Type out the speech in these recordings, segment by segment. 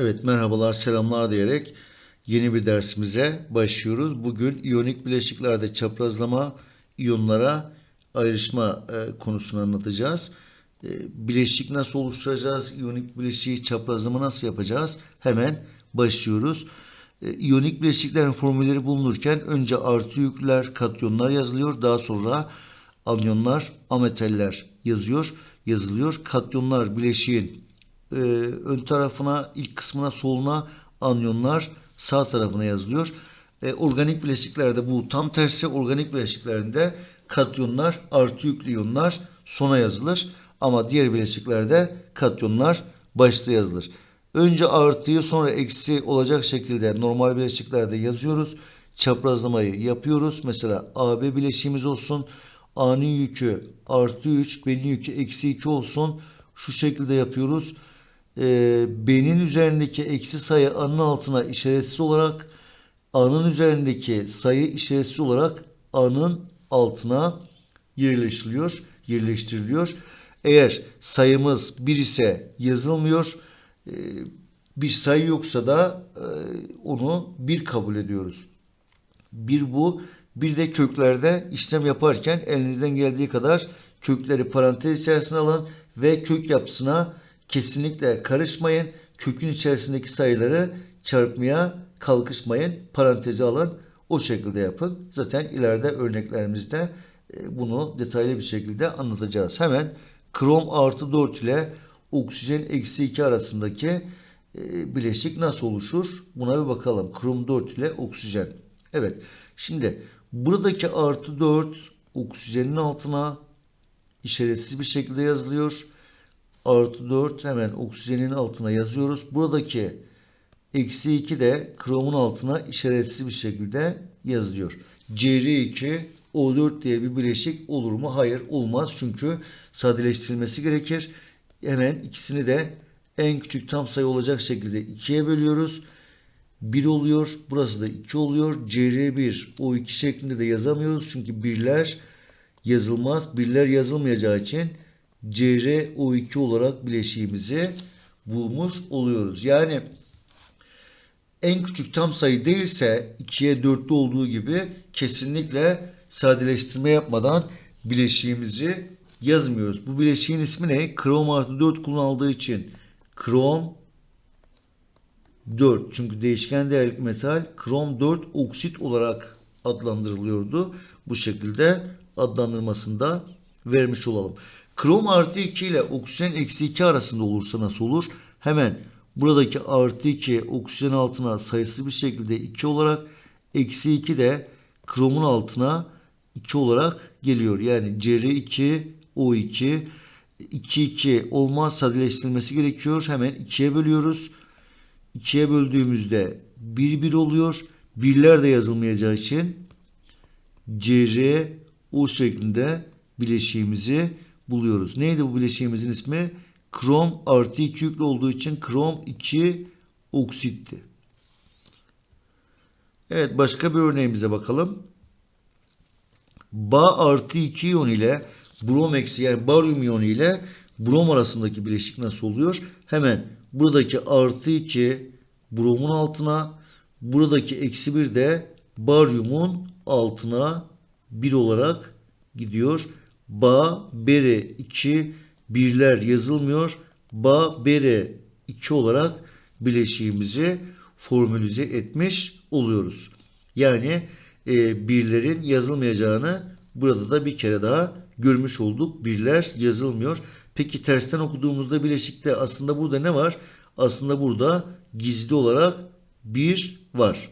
Evet merhabalar selamlar diyerek yeni bir dersimize başlıyoruz. Bugün iyonik bileşiklerde çaprazlama iyonlara ayrışma e, konusunu anlatacağız. E, bileşik nasıl oluşturacağız? İyonik bileşiği çaprazlama nasıl yapacağız? Hemen başlıyoruz. E, iyonik bileşiklerin formülleri bulunurken önce artı yüklüler, katyonlar yazılıyor. Daha sonra anyonlar, ametaller yazıyor, yazılıyor. Katyonlar bileşiğin e, ön tarafına, ilk kısmına, soluna anyonlar sağ tarafına yazılıyor. E, organik bileşiklerde bu tam tersi. Organik bileşiklerinde katyonlar, artı yüklü iyonlar sona yazılır. Ama diğer bileşiklerde katyonlar başta yazılır. Önce artıyı sonra eksi olacak şekilde normal bileşiklerde yazıyoruz. Çaprazlamayı yapıyoruz. Mesela AB bileşiğimiz olsun. A'nın yükü artı 3, B'nin yükü eksi 2 olsun. Şu şekilde yapıyoruz. Ee, B'nin üzerindeki eksi sayı A'nın altına işaretsiz olarak A'nın üzerindeki sayı işaretsiz olarak A'nın altına yerleştiriliyor, yerleştiriliyor. Eğer sayımız 1 ise yazılmıyor. Ee, bir sayı yoksa da e, onu 1 kabul ediyoruz. Bir bu. Bir de köklerde işlem yaparken elinizden geldiği kadar kökleri parantez içerisine alın ve kök yapısına kesinlikle karışmayın. Kökün içerisindeki sayıları çarpmaya kalkışmayın. Paranteze alın. O şekilde yapın. Zaten ileride örneklerimizde e, bunu detaylı bir şekilde anlatacağız. Hemen krom artı 4 ile oksijen eksi 2 arasındaki e, bileşik nasıl oluşur? Buna bir bakalım. Krom 4 ile oksijen. Evet. Şimdi buradaki artı 4 oksijenin altına işaretsiz bir şekilde yazılıyor. Artı 4 hemen oksijenin altına yazıyoruz. Buradaki eksi 2 de kromun altına işaretsiz bir şekilde yazılıyor. Cr2 O4 diye bir bileşik olur mu? Hayır olmaz. Çünkü sadeleştirilmesi gerekir. Hemen ikisini de en küçük tam sayı olacak şekilde 2'ye bölüyoruz. 1 oluyor. Burası da 2 oluyor. CR1 O2 şeklinde de yazamıyoruz. Çünkü birler yazılmaz. Birler yazılmayacağı için CR O2 olarak bileşiğimizi bulmuş oluyoruz. Yani en küçük tam sayı değilse 2'ye 4'lü olduğu gibi kesinlikle sadeleştirme yapmadan bileşiğimizi yazmıyoruz. Bu bileşiğin ismi ne? Krom artı 4 kullanıldığı için krom 4 çünkü değişken değerlik metal krom 4 oksit olarak adlandırılıyordu. Bu şekilde adlandırmasında vermiş olalım. Krom artı 2 ile oksijen eksi 2 arasında olursa nasıl olur? Hemen buradaki artı 2 oksijen altına sayısız bir şekilde 2 olarak eksi 2 de kromun altına 2 olarak geliyor. Yani Cr2 O2 2 2 olmaz sadeleştirilmesi gerekiyor. Hemen 2'ye bölüyoruz. 2'ye böldüğümüzde 1 1 oluyor. Birler de yazılmayacağı için CR o şeklinde bileşiğimizi buluyoruz. Neydi bu bileşiğimizin ismi? Krom artı 2 yüklü olduğu için krom 2 oksitti. Evet başka bir örneğimize bakalım. Ba artı 2 iyon ile brom eksi yani baryum iyonu ile brom arasındaki bileşik nasıl oluyor? Hemen buradaki artı 2 bromun altına buradaki eksi 1 de baryumun altına 1 olarak gidiyor. Ba, bere 2 birler yazılmıyor. Ba, bere 2 olarak bileşiğimizi formülize etmiş oluyoruz. Yani e, birlerin yazılmayacağını burada da bir kere daha görmüş olduk. Birler yazılmıyor. Peki tersten okuduğumuzda bileşikte aslında burada ne var? Aslında burada gizli olarak bir var.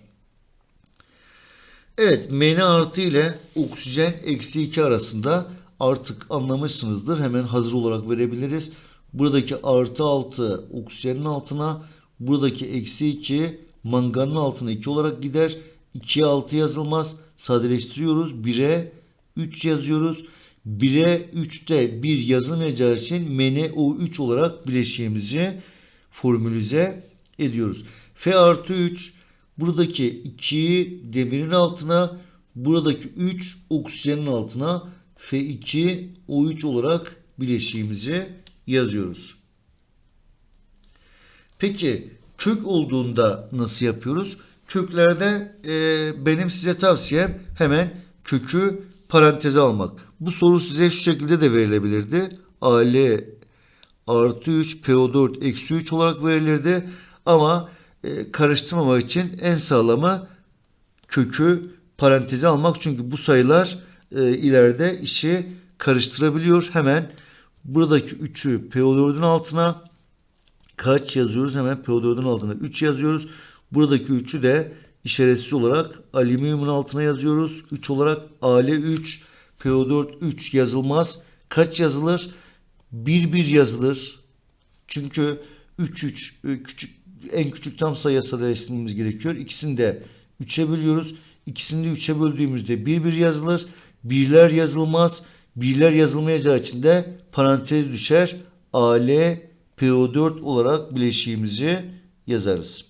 Evet Mn artı ile oksijen eksi 2 arasında artık anlamışsınızdır. Hemen hazır olarak verebiliriz. Buradaki artı 6 oksijenin altına buradaki eksi 2 manganın altına 2 olarak gider. 2'ye 6 yazılmaz. Sadeleştiriyoruz. 1'e 3 yazıyoruz. 1'e 3'te 1 yazılmayacağı için MnO3 olarak bileşiğimizi formülize ediyoruz. F artı 3 buradaki 2'yi demirin altına buradaki 3 oksijenin altına F2 O3 olarak bileşiğimizi yazıyoruz. Peki kök olduğunda nasıl yapıyoruz? Köklerde e, benim size tavsiyem hemen kökü paranteze almak. Bu soru size şu şekilde de verilebilirdi. AL artı 3 PO4 eksi 3 olarak verilirdi. Ama e, karıştırmamak için en sağlamı kökü paranteze almak. Çünkü bu sayılar e, ileride işi karıştırabiliyor. Hemen buradaki 3'ü PO4'ün altına kaç yazıyoruz? Hemen PO4'ün altına 3 yazıyoruz. Buradaki 3'ü de işaretsiz olarak alüminyumun altına yazıyoruz. 3 olarak AL3 PO4 3 yazılmaz. Kaç yazılır? 1 1 yazılır. Çünkü 3 3 e, küçük en küçük tam sayı sadeleştirmemiz gerekiyor. İkisini de 3'e bölüyoruz. İkisini de 3'e böldüğümüzde 1 1 yazılır. Birler yazılmaz. Birler yazılmayacağı için de parantez düşer. AL PO4 olarak bileşiğimizi yazarız.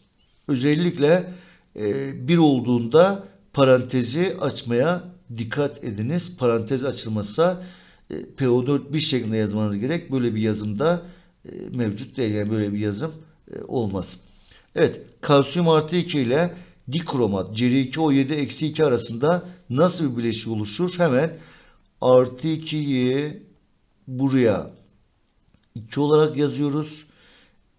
Özellikle e, bir olduğunda parantezi açmaya dikkat ediniz. Parantez açılmazsa e, PO4 bir şeklinde yazmanız gerek. Böyle bir yazımda e, mevcut değil. Yani böyle bir yazım e, olmaz. Evet. Kalsiyum artı 2 ile dikromat Cr2O7 eksi 2 arasında nasıl bir bileşik oluşur? Hemen artı 2'yi buraya 2 olarak yazıyoruz.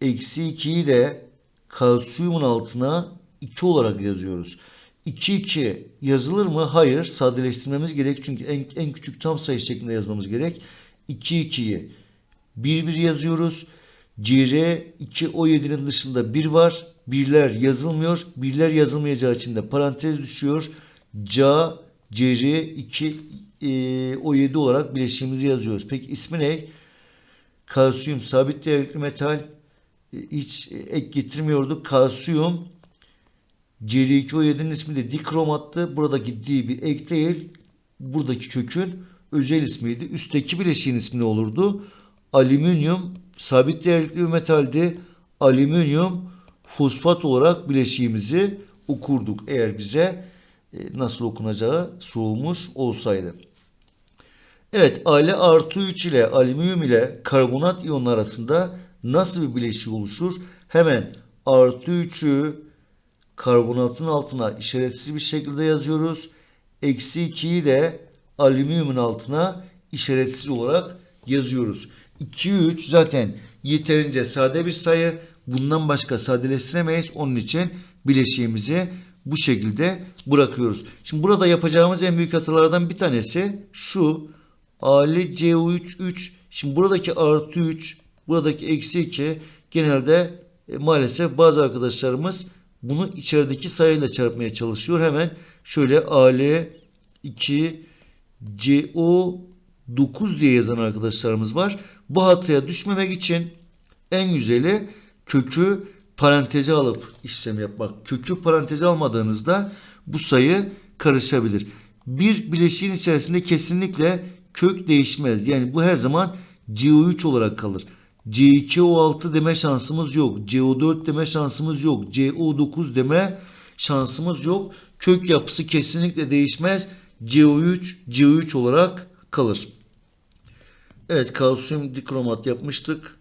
Eksi 2'yi de kalsiyumun altına 2 olarak yazıyoruz. 2 2 yazılır mı? Hayır. Sadeleştirmemiz gerek. Çünkü en, en küçük tam sayı şeklinde yazmamız gerek. 2 2'yi 1 1 yazıyoruz. CR 2 O7'nin dışında 1 var. Birler yazılmıyor. Birler yazılmayacağı için de parantez düşüyor. C CR 2 e, O7 olarak bileşiğimizi yazıyoruz. Peki ismi ne? Kalsiyum sabit değerli metal e, hiç ek getirmiyorduk. Kalsiyum Cr2O7'nin ismi de dikromattı. Buradaki di bir ek değil. Buradaki kökün özel ismiydi. Üstteki bileşiğin ismi ne olurdu? Alüminyum sabit değerli bir metaldi. Alüminyum fosfat olarak bileşiğimizi okurduk. Eğer bize nasıl okunacağı sorulmuş olsaydı. Evet, Al artı 3 ile alüminyum ile karbonat iyonlar arasında nasıl bir bileşik oluşur? Hemen artı 3'ü karbonatın altına işaretsiz bir şekilde yazıyoruz. Eksi 2'yi de alüminyumun altına işaretsiz olarak yazıyoruz. 2, 3 zaten yeterince sade bir sayı. Bundan başka sadeleştiremeyiz. Onun için bileşiğimizi bu şekilde bırakıyoruz. Şimdi burada yapacağımız en büyük hatalardan bir tanesi şu. Al CO3 3. Şimdi buradaki artı 3, buradaki eksi 2 genelde e, maalesef bazı arkadaşlarımız bunu içerideki sayıyla çarpmaya çalışıyor. Hemen şöyle Al 2 CO 9 diye yazan arkadaşlarımız var. Bu hataya düşmemek için en güzeli kökü paranteze alıp işlem yapmak. Kökü paranteze almadığınızda bu sayı karışabilir. Bir bileşiğin içerisinde kesinlikle kök değişmez. Yani bu her zaman CO3 olarak kalır. C2O6 deme şansımız yok. CO4 deme şansımız yok. CO9 deme şansımız yok. Kök yapısı kesinlikle değişmez. CO3 CO3 olarak kalır. Evet kalsiyum dikromat yapmıştık.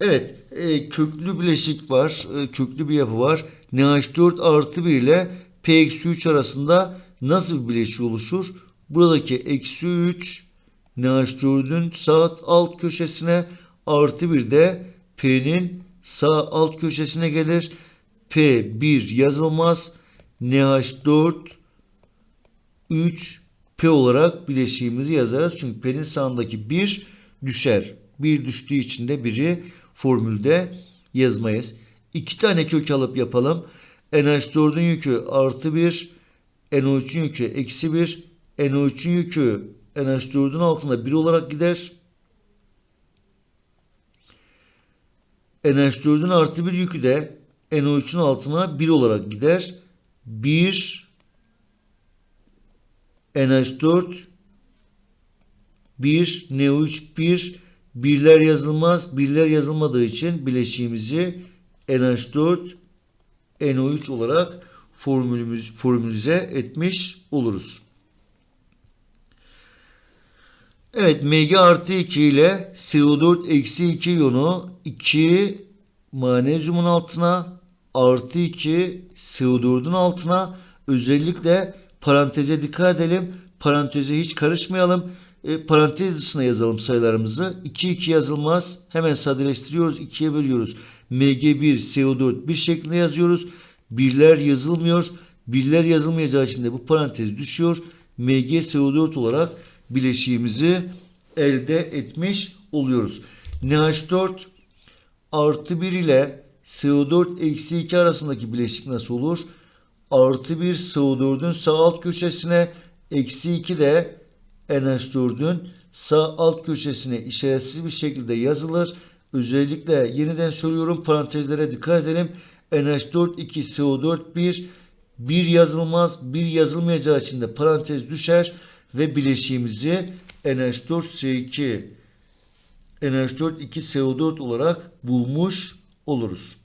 Evet e, köklü bileşik var. E, köklü bir yapı var. NH4 artı 1 ile P-3 arasında nasıl bir bileşik oluşur? Buradaki eksi 3 NH4'ün sağ alt köşesine artı 1 de P'nin sağ alt köşesine gelir. P1 yazılmaz. NH4 3 P olarak bileşiğimizi yazarız. Çünkü P'nin sağındaki 1 düşer. 1 düştüğü için de 1'i formülde yazmayız. 2 tane kök alıp yapalım. NH4'ün yükü artı 1. NO3'ün yükü eksi 1. NO3'ün yükü NH4'ün altında 1 olarak gider. NH4'ün artı 1 yükü de NO3'ün altına 1 olarak gider. 1 NH4 1 NO3 1 birler yazılmaz. Birler yazılmadığı için bileşiğimizi NH4 NO3 olarak formülümüz, formülize etmiş oluruz. Evet Mg artı 2 ile CO4 eksi 2 iyonu 2 manezyumun altına artı 2 CO4'ün altına özellikle paranteze dikkat edelim. Paranteze hiç karışmayalım. E, parantez dışına yazalım sayılarımızı. 2 2 yazılmaz. Hemen sadeleştiriyoruz. 2'ye bölüyoruz. Mg1 CO4 bir şeklinde yazıyoruz. Birler yazılmıyor. Birler yazılmayacağı için de bu parantez düşüyor. Mg CO4 olarak bileşiğimizi elde etmiş oluyoruz. NH4 artı 1 ile CO4 eksi 2 arasındaki bileşik nasıl olur? Artı 1 CO4'ün sağ alt köşesine eksi 2 de NH4'ün sağ alt köşesine işaretsiz bir şekilde yazılır. Özellikle yeniden söylüyorum parantezlere dikkat edelim. NH4 2 CO4 1 1 yazılmaz. 1 yazılmayacağı için de parantez düşer ve bileşiğimizi NH4 CO2 NH4 2 CO4 olarak bulmuş oluruz.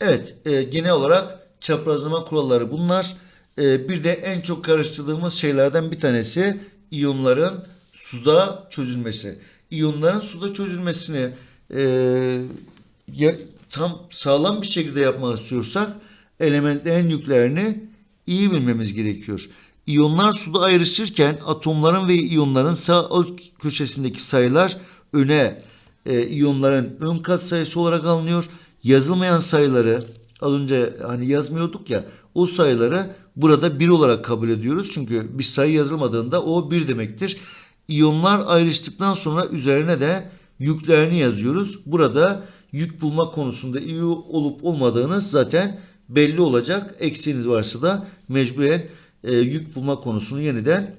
Evet, e, genel olarak çaprazlama kuralları bunlar. E, bir de en çok karıştırdığımız şeylerden bir tanesi iyonların suda çözülmesi. İyonların suda çözülmesini e, ya, tam sağlam bir şekilde yapmak istiyorsak elementlerin yüklerini iyi bilmemiz gerekiyor. İyonlar suda ayrışırken atomların ve iyonların sağ alt köşesindeki sayılar öne e, iyonların ön katsayısı olarak alınıyor. Yazılmayan sayıları az önce hani yazmıyorduk ya o sayıları burada 1 olarak kabul ediyoruz. Çünkü bir sayı yazılmadığında o 1 demektir. İyonlar ayrıştıktan sonra üzerine de yüklerini yazıyoruz. Burada yük bulma konusunda iyi olup olmadığınız zaten belli olacak. Eksiğiniz varsa da mecburen e, yük bulma konusunu yeniden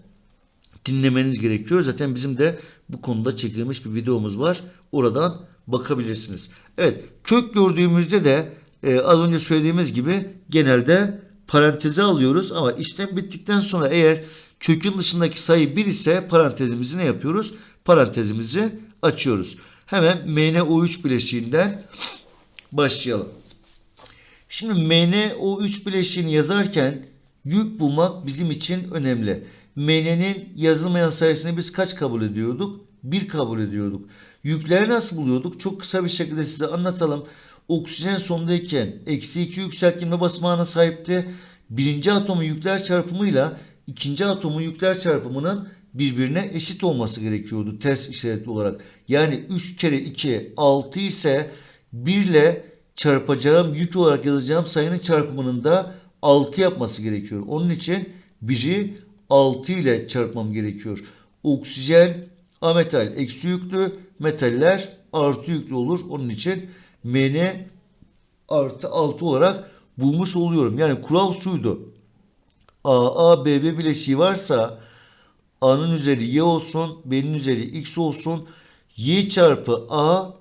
dinlemeniz gerekiyor. Zaten bizim de bu konuda çekilmiş bir videomuz var. Oradan bakabilirsiniz. Evet kök gördüğümüzde de e, az önce söylediğimiz gibi genelde paranteze alıyoruz ama işlem bittikten sonra eğer kökün dışındaki sayı 1 ise parantezimizi ne yapıyoruz? Parantezimizi açıyoruz. Hemen MnO3 bileşiğinden başlayalım. Şimdi MnO3 bileşiğini yazarken yük bulmak bizim için önemli. M'nin yazılmayan sayısını biz kaç kabul ediyorduk? 1 kabul ediyorduk. Yükleri nasıl buluyorduk? Çok kısa bir şekilde size anlatalım. Oksijen sondayken eksi 2 yükseltgenme basamağına sahipti. Birinci atomun yükler çarpımıyla ikinci atomun yükler çarpımının birbirine eşit olması gerekiyordu ters işaretli olarak. Yani 3 kere 2 6 ise 1 ile çarpacağım yük olarak yazacağım sayının çarpımının da 6 yapması gerekiyor. Onun için 1'i 6 ile çarpmam gerekiyor. Oksijen ametal eksi yüklü, metaller artı yüklü olur. Onun için Mn artı 6 olarak bulmuş oluyorum. Yani kural şuydu. A, A, B, B bileşiği varsa A'nın üzeri Y olsun, B'nin üzeri X olsun. Y çarpı A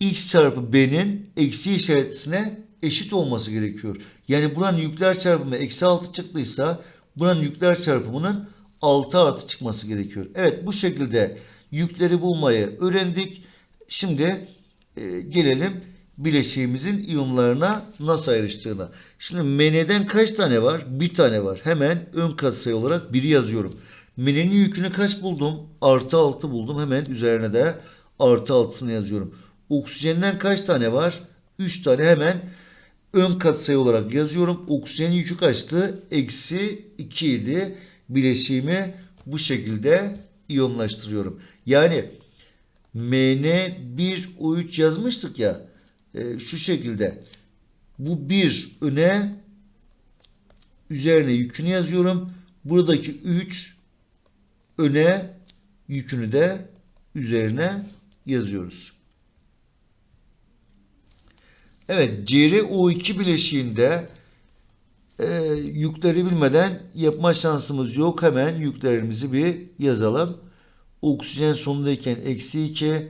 X çarpı B'nin eksi işaretisine eşit olması gerekiyor. Yani buranın yükler çarpımı eksi 6 çıktıysa buranın yükler çarpımının 6 artı çıkması gerekiyor. Evet bu şekilde yükleri bulmayı öğrendik. Şimdi e, gelelim bileşiğimizin iyonlarına nasıl ayrıştığına. Şimdi Mn'den kaç tane var? Bir tane var. Hemen ön katsayı olarak biri yazıyorum. Mn'nin yükünü kaç buldum? Artı 6 buldum. Hemen üzerine de artı 6'sını yazıyorum. Oksijenden kaç tane var? 3 tane hemen ön katsayı olarak yazıyorum. Oksijenin yükü kaçtı? Eksi 2 idi. Bileşiğimi bu şekilde iyonlaştırıyorum. Yani Mn1O3 yazmıştık ya e, şu şekilde bu bir öne üzerine yükünü yazıyorum. Buradaki 3 öne yükünü de üzerine yazıyoruz. Evet, CrO2 bileşiğinde e, yükleri bilmeden yapma şansımız yok. Hemen yüklerimizi bir yazalım. Oksijen sonundayken eksi 2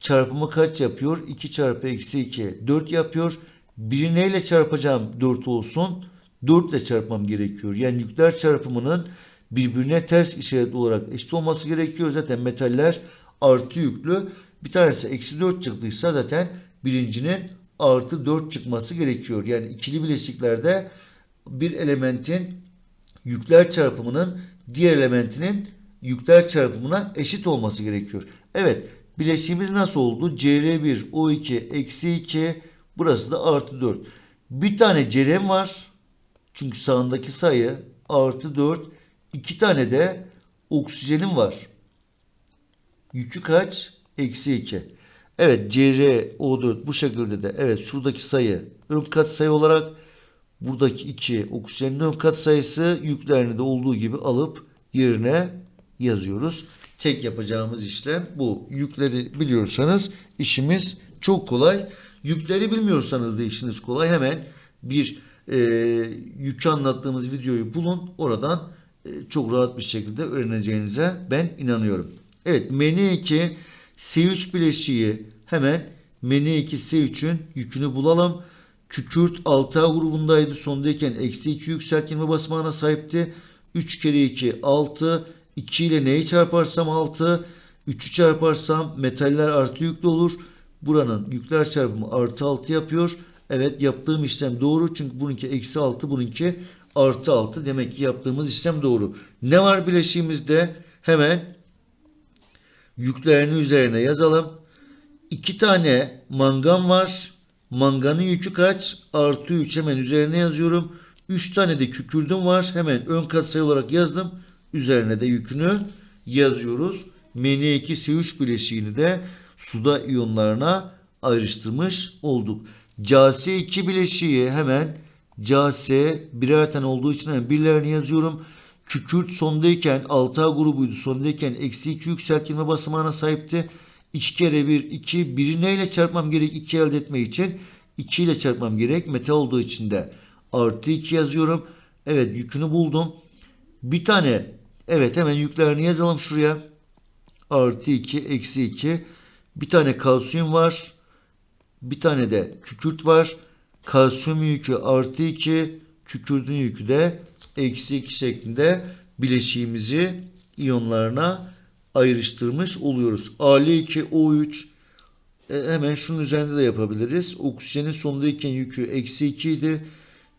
çarpımı kaç yapıyor? 2 çarpı eksi 2 4 yapıyor. Biri neyle çarpacağım 4 olsun? 4 ile çarpmam gerekiyor. Yani yükler çarpımının birbirine ters işaretli olarak eşit olması gerekiyor. Zaten metaller artı yüklü. Bir tanesi eksi 4 çıktıysa zaten birincinin artı 4 çıkması gerekiyor. Yani ikili bileşiklerde bir elementin yükler çarpımının diğer elementinin yükler çarpımına eşit olması gerekiyor. Evet Bileşiğimiz nasıl oldu? CR1 O2 eksi 2 burası da artı 4. Bir tane cerem var. Çünkü sağındaki sayı artı 4. İki tane de oksijenim var. Yükü kaç? Eksi 2. Evet CrO4 bu şekilde de evet şuradaki sayı ön kat sayı olarak buradaki 2 oksijenin ön kat sayısı yüklerini de olduğu gibi alıp yerine yazıyoruz. Tek yapacağımız işlem bu. Yükleri biliyorsanız işimiz çok kolay. Yükleri bilmiyorsanız da işiniz kolay. Hemen bir e, yükü anlattığımız videoyu bulun. Oradan e, çok rahat bir şekilde öğreneceğinize ben inanıyorum. Evet MN2 S3 bileşiği hemen MN2 S3'ün yükünü bulalım. Kükürt 6A grubundaydı. Sondayken eksi 2 yükseltme basamağına sahipti. 3 kere 2 6. 2 ile neyi çarparsam 6. 3'ü çarparsam metaller artı yüklü olur. Buranın yükler çarpımı artı 6 yapıyor. Evet yaptığım işlem doğru. Çünkü bununki eksi 6 bununki artı 6. Demek ki yaptığımız işlem doğru. Ne var bileşiğimizde? Hemen yüklerini üzerine yazalım. İki tane mangan var. Manganın yükü kaç? Artı 3 hemen üzerine yazıyorum. 3 tane de kükürdüm var. Hemen ön katsayı olarak yazdım. Üzerine de yükünü yazıyoruz. Mn2S3 bileşiğini de suda iyonlarına ayrıştırmış olduk. CS2 bileşiği hemen CS birer tane olduğu için hemen birlerini yazıyorum. Kükürt sondayken 6A grubuydu. Sondayken eksi 2 yükseltilme basamağına sahipti. 2 kere 1 2 biri neyle çarpmam gerek 2 elde etmek için 2 ile çarpmam gerek metal olduğu için de artı 2 yazıyorum. Evet yükünü buldum. Bir tane evet hemen yüklerini yazalım şuraya. Artı 2 eksi 2 bir tane kalsiyum var. Bir tane de kükürt var. Kalsiyum yükü artı 2 kükürdün yükü de eksi 2 şeklinde bileşiğimizi iyonlarına ayrıştırmış oluyoruz. Al2O3 e, hemen şunun üzerinde de yapabiliriz. Oksijenin sondayken yükü eksi 2 idi.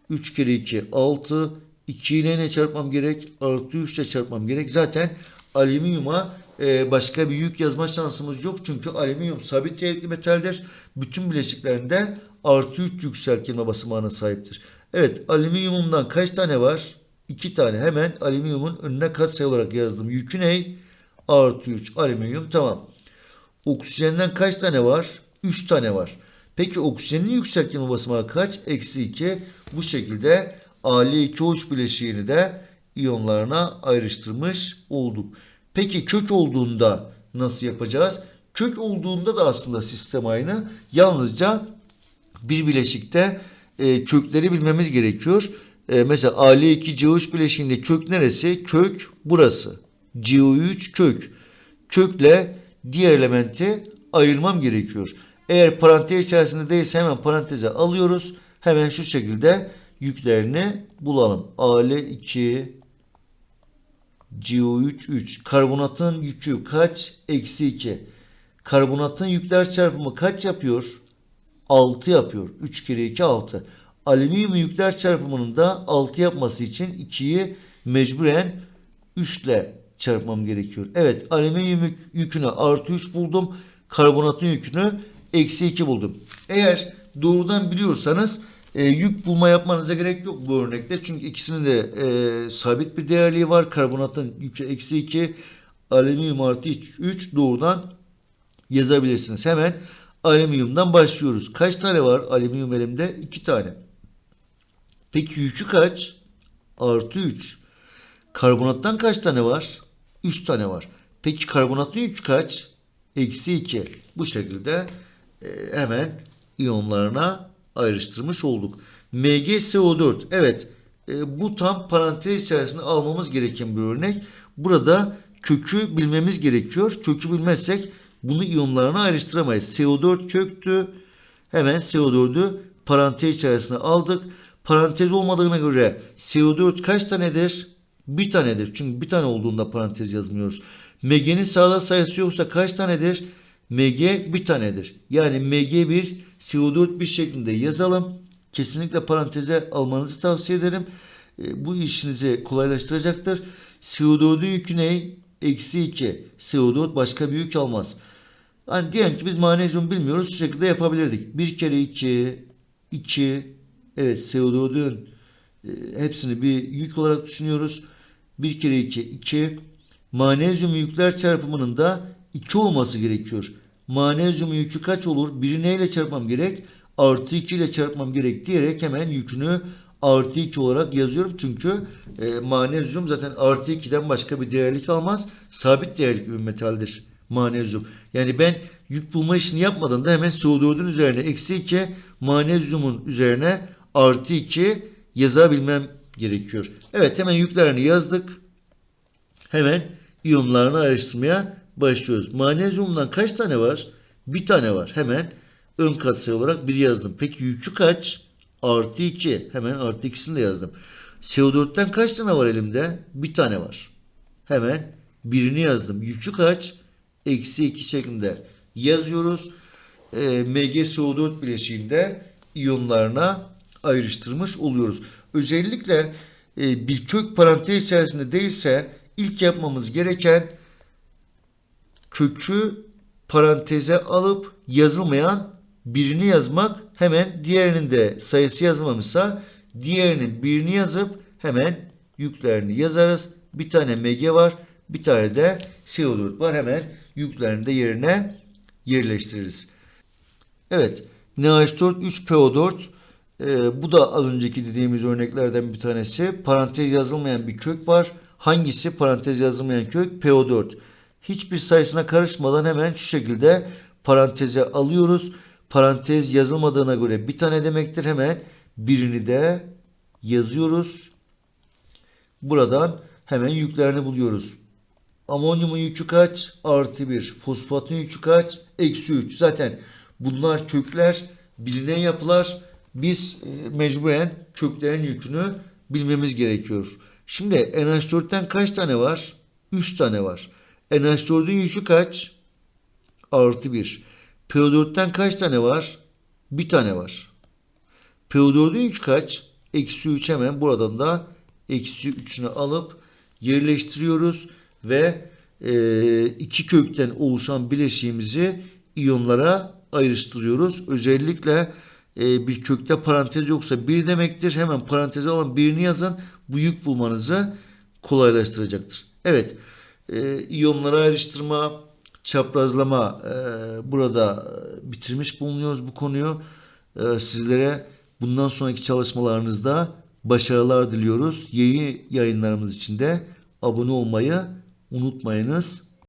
3 kere 2 6. 2 ile ne çarpmam gerek? Artı 3 ile çarpmam gerek. Zaten alüminyuma e, başka bir yük yazma şansımız yok. Çünkü alüminyum sabit değerli metaldir. Bütün bileşiklerinde artı 3 yükseltme basamağına sahiptir. Evet alüminyumdan kaç tane var? 2 tane. Hemen alüminyumun önüne katsayı olarak yazdım. Yükü ne? Artı 3 alüminyum tamam. Oksijenden kaç tane var? 3 tane var. Peki oksijenin yükseltme basamağı kaç? Eksi 2. Bu şekilde Al2O3 bileşiğini de iyonlarına ayrıştırmış olduk. Peki kök olduğunda nasıl yapacağız? Kök olduğunda da aslında sistem aynı. Yalnızca bir bileşikte e, kökleri bilmemiz gerekiyor. E, mesela Al2CO3 bileşiğinde kök neresi? Kök burası. CO3 kök. Kökle diğer elementi ayırmam gerekiyor. Eğer parantez içerisinde değilse hemen paranteze alıyoruz. Hemen şu şekilde yüklerini bulalım. Al2 CO3 3. Karbonatın yükü kaç? Eksi 2. Karbonatın yükler çarpımı kaç yapıyor? 6 yapıyor. 3 kere 2 6. Alüminyum yükler çarpımının da 6 yapması için 2'yi mecburen 3 ile çarpmam gerekiyor. Evet alüminyum yük, yükünü artı 3 buldum. Karbonatın yükünü eksi 2 buldum. Eğer doğrudan biliyorsanız e, yük bulma yapmanıza gerek yok bu örnekte. Çünkü ikisinin de e, sabit bir değerliği var. Karbonatın yükü eksi 2, alüminyum artı 3 doğrudan yazabilirsiniz. Hemen alüminyumdan başlıyoruz. Kaç tane var alüminyum elimde? 2 tane. Peki yükü kaç? Artı 3. Karbonattan kaç tane var? 3 tane var. Peki karbonatın yükü kaç? Eksi 2. Bu şekilde e, hemen iyonlarına ayrıştırmış olduk. MgSO4. Evet e, bu tam parantez içerisinde almamız gereken bir örnek. Burada kökü bilmemiz gerekiyor. Kökü bilmezsek bunu iyonlarına ayrıştıramayız. CO4 köktü. Hemen CO4'ü parantez içerisine aldık. Parantez olmadığına göre CO4 kaç tanedir? Bir tanedir. Çünkü bir tane olduğunda parantez yazmıyoruz. Mg'nin sağda sayısı yoksa kaç tanedir? Mg bir tanedir. Yani Mg1 CO4 bir şeklinde yazalım. Kesinlikle paranteze almanızı tavsiye ederim. E, bu işinizi kolaylaştıracaktır. CO4'ün yükü ne? Eksi 2. CO4 başka bir yük almaz. Hani diyelim ki biz manezyum bilmiyoruz. Şu şekilde yapabilirdik. 1 kere 2, 2, evet CO4'ün e, hepsini bir yük olarak düşünüyoruz. 1 kere 2, 2. Manezyum yükler çarpımının da 2 olması gerekiyor. Manezyum yükü kaç olur? Biri neyle çarpmam gerek? Artı 2 ile çarpmam gerek diyerek hemen yükünü artı 2 olarak yazıyorum. Çünkü e, manezyum zaten artı 2'den başka bir değerlik almaz. Sabit değerlik bir metaldir manezyum. Yani ben yük bulma işini yapmadan da hemen CO4'ün üzerine eksi 2 manezyumun üzerine artı 2 yazabilmem gerekiyor. Evet hemen yüklerini yazdık. Hemen iyonlarını ayrıştırmaya başlıyoruz. Manezyumdan kaç tane var? Bir tane var. Hemen ön katsayı olarak bir yazdım. Peki yükü kaç? Artı 2. Hemen artı ikisini de yazdım. CO4'ten kaç tane var elimde? Bir tane var. Hemen birini yazdım. Yükü kaç? Eksi 2 şeklinde yazıyoruz. E, MgSO4 bileşiğinde iyonlarına ayrıştırmış oluyoruz. Özellikle e, bir kök parantez içerisinde değilse ilk yapmamız gereken kökü paranteze alıp yazılmayan birini yazmak hemen diğerinin de sayısı yazılmamışsa diğerinin birini yazıp hemen yüklerini yazarız. Bir tane MG var bir tane de CO4 var hemen yüklerini de yerine yerleştiririz. Evet NH4 3PO4 ee, bu da az önceki dediğimiz örneklerden bir tanesi. Parantez yazılmayan bir kök var. Hangisi parantez yazılmayan kök? PO4. Hiçbir sayısına karışmadan hemen şu şekilde paranteze alıyoruz. Parantez yazılmadığına göre bir tane demektir. Hemen birini de yazıyoruz. Buradan hemen yüklerini buluyoruz. Amonyumun yükü kaç? Artı 1. Fosfatın yükü kaç? Eksi 3. Zaten bunlar kökler, bilinen yapılar. Biz e, mecburen köklerin yükünü bilmemiz gerekiyor. Şimdi NH4'ten kaç tane var? 3 tane var. NH4'ün yükü kaç? Artı 1. PO4'ten kaç tane var? Bir tane var. PO4'ün yükü kaç? Eksi 3 hemen buradan da eksi 3'ünü alıp yerleştiriyoruz ve e, iki kökten oluşan bileşiğimizi iyonlara ayrıştırıyoruz. Özellikle e, bir kökte parantez yoksa bir demektir. Hemen paranteze alan birini yazın. Bu yük bulmanızı kolaylaştıracaktır. Evet. E, iyonlara ayrıştırma, çaprazlama e, burada bitirmiş bulunuyoruz bu konuyu. E, sizlere bundan sonraki çalışmalarınızda başarılar diliyoruz. Yeni yayınlarımız için de abone olmayı unutmayınız.